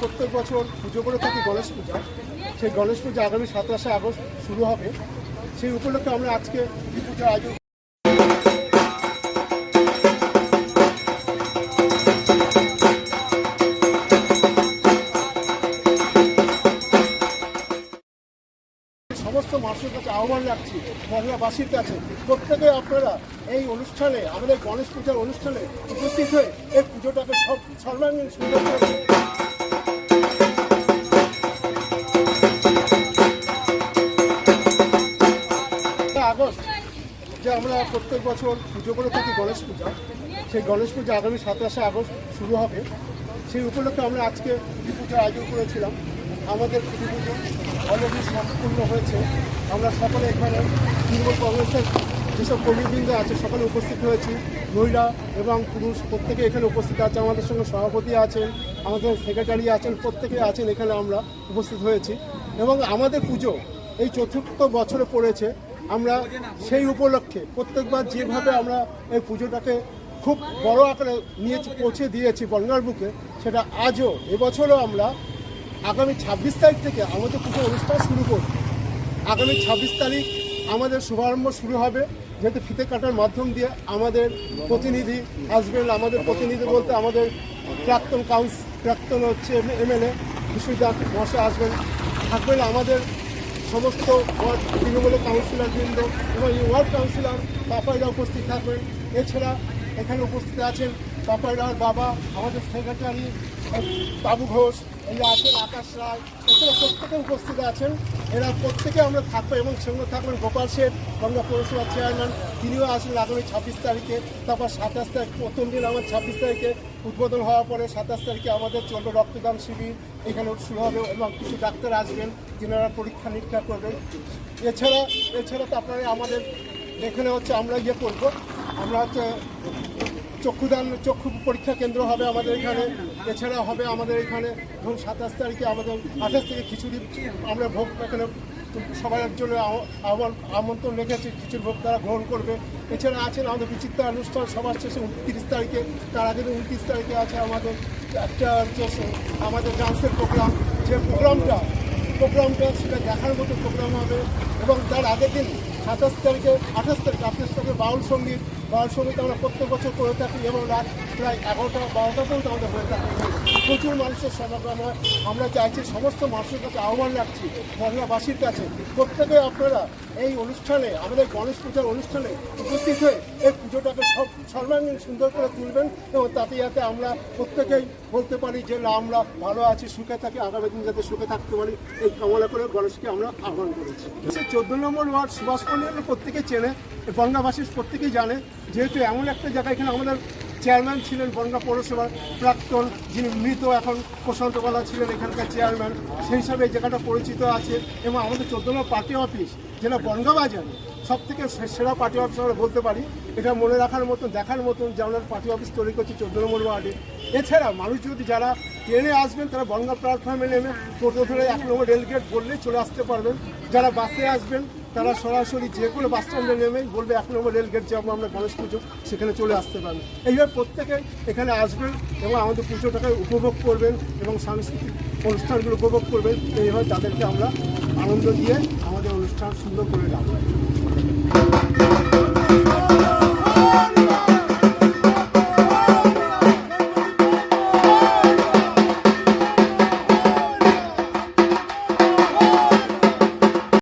প্রত্যেক বছর পুজো করে থাকি গণেশ পূজা। সেই গণেশ পূজা আগামী সাতাশে আগস্ট শুরু হবে। সেই উপলক্ষে আমরা আজকে এই পুজো আয়োজন সমস্ত মানুষের কাছে আহ্বান রাখছি বাংলাবাসীর কাছে। প্রত্যেকে আপনারা এই অনুষ্ঠানে, আমাদের গণেশ পূজার অনুষ্ঠানে উপস্থিত হয়ে এই পুজোটাকে সব সর্বাঙ্গীন সুন্দর করে প্রত্যেক বছর পুজো করে থাকি গণেশ পূজা। সেই গণেশ পূজা আগামী সাতাশে আগস্ট শুরু হবে। সেই উপলক্ষে আমরা আজকে পুজো পুজো আয়োজন করেছিলাম। আমাদের পুজো পুজো অলরেডি সম্পূর্ণ হয়েছে। আমরা সকলে এখানে তৃণমূল কংগ্রেসের যেসব কর্মীবৃন্দ আছে, সকলে উপস্থিত হয়েছি। মহিলা এবং পুরুষ প্রত্যেকে এখানে উপস্থিত আছে। আমাদের সঙ্গে সভাপতি আছেন, আমাদের সেক্রেটারি আছেন, প্রত্যেকে আছেন এখানে আমরা উপস্থিত হয়েছি। এবং আমাদের পুজো এই চতুর্থ বছরে পড়েছে। আমরা সেই উপলক্ষে প্রত্যেকবার যেভাবে আমরা এই পুজোটাকে খুব বড় আকারে নিয়ে পৌঁছে দিয়েছি বনগার বুকে, সেটা আজও এবছরও আমরা আগামী ছাব্বিশ তারিখ থেকে আমাদের পুজো অনুষ্ঠান শুরু করব। আগামী ছাব্বিশ তারিখ আমাদের শুভারম্ভ শুরু হবে, যেহেতু ফিতে কাটার মাধ্যম দিয়ে আমাদের প্রতিনিধি আসবেন, আমাদের প্রতিনিধি বলতে আমাদের প্রাক্তন কাউন্স প্রাক্তন হচ্ছে এমএলএ বিশ্বজিৎ মশা আসবেন, থাকবেন আমাদের সমস্ত ওয়ার্ড তৃণমূলের কাউন্সিলরবৃন্দ এবং এই ওয়ার্ড কাউন্সিলর বাপাইরা উপস্থিত থাকবেন। এছাড়া এখানে উপস্থিত আছেন পাপাইরার বাবা, আমাদের সেক্রেটারি বাবু ঘোষ এই আছেন আকাশ রায়, এছাড়া প্রত্যেকে উপস্থিত আছেন। এরা প্রত্যেকে আমরা থাকব এবং সঙ্গে থাকবেন গোপাল শেঠ গঙ্গা পৌরসভার চেয়ারম্যান তিনিও আসবেন আগামী ছাব্বিশ তারিখে। তারপর সাতাশ তারিখ, প্রথম দিন আমার ছাব্বিশ তারিখে উদ্বোধন হওয়ার পরে সাতাশ তারিখে আমাদের চলবে রক্তদান শিবির এখানে শুরু হবে এবং কিছু ডাক্তার আসবেন, যেনারা পরীক্ষা নিরীক্ষা করবেন। এছাড়া এছাড়া তারপরে আমাদের, এখানে হচ্ছে আমরা ইয়ে করব। আমরা হচ্ছে চক্ষুদান, চক্ষু পরীক্ষা কেন্দ্র হবে আমাদের এখানে। এছাড়া হবে আমাদের এখানে ধরুন সাতাশ তারিখে আমাদের আঠাশ থেকে খিচুড়ি আমরা ভোগ এখানে সবার জন্য আহ- আহ্বান আমন্ত্রণ রেখেছি, খিচুড়ি ভোগ তারা গ্রহণ করবে। এছাড়া আছেন আমাদের বিচিত্র অনুষ্ঠান সবার শেষে উনত্রিশ তারিখে। তার আগে উনত্রিশ তারিখে আছে আমাদের একটা হচ্ছে আমাদের ডান্সের প্রোগ্রাম। যে প্রোগ্রামটা প্রোগ্রামটা সেটা দেখার মতো প্রোগ্রাম হবে। এবং তার আগের দিন সাতাশ তারিখে, আঠাশ তারিখ, আঠাশ তারিখে বাউল সংগীত বাউল সংগীত আমরা প্রত্যেক বছর করে থাকি এবং রাত প্রায় এগারোটা, বারোটা পর্যন্ত আমাদের হয়ে থাকে। প্রচুর মানুষের সমাগম হয়। আমরা চাইছি সমস্ত মানুষের কাছে আহ্বান রাখছি বাংলাবাসীর কাছে। প্রত্যেকে আপনারা এই অনুষ্ঠানে, আমাদের গণেশ পূজার অনুষ্ঠানে উপস্থিত হয়ে এই পুজোটাকে সব সর্বাঙ্গীন সুন্দর করে তুলবেন এবং তাতে যাতে আমরা প্রত্যেকেই বলতে পারি যে, না, আমরা ভালো আছি, সুখে থাকি, আগামী দিন যাতে সুখে থাকতে পারি। এই কামনা করে গণেশকে আমরা আহ্বান করেছি। চোদ্দ নম্বর ওয়ার্ড সুভাষ পল্লী প্রত্যেকে চেনে, বঙ্গাবাসী প্রত্যেকেই জানে। যেহেতু এমন একটা জায়গা এখানে আমাদের চেয়ারম্যান ছিলেন বনগা পৌরসভার প্রাক্তন, যিনি মৃত এখন প্রশান্ত কলা ছিলেন এখানকার চেয়ারম্যান, সেই হিসাবে এই জায়গাটা পরিচিত আছে এবং আমাদের চোদ্দ নম্বর পার্টি অফিস, যেটা বনগা সব থেকে সেরা পার্টি অফিস আমরা বলতে পারি। এটা মনে রাখার মতন, দেখার মতন যে আমরা পার্টি অফিস তৈরি করছি চোদ্দ নম্বর ওয়ার্ডে। এছাড়া মানুষ যদি যারা ট্রেনে আসবেন, তারা বনগা প্ল্যাটফর্মে নেমে টোটো ধরে এক নম্বর রেলগেট বললেই চলে আসতে পারবেন। যারা বাসে আসবেন তারা সরাসরি যে কোনো বাস স্ট্যান্ডে নেমেই বলবে, এক নম্বর রেলগেট যাব আমরা গণেশ পুজো, সেখানে চলে আসতে পারবেন এইভাবে প্রত্যেকে এখানে আসবেন এবং আমাদের পুজোটাকে উপভোগ করবেন এবং সাংস্কৃতিক অনুষ্ঠানগুলো উপভোগ করবেন। এইভাবে তাদেরকে আমরা আনন্দ দিয়ে আমাদের অনুষ্ঠান সুন্দর করে রাখব।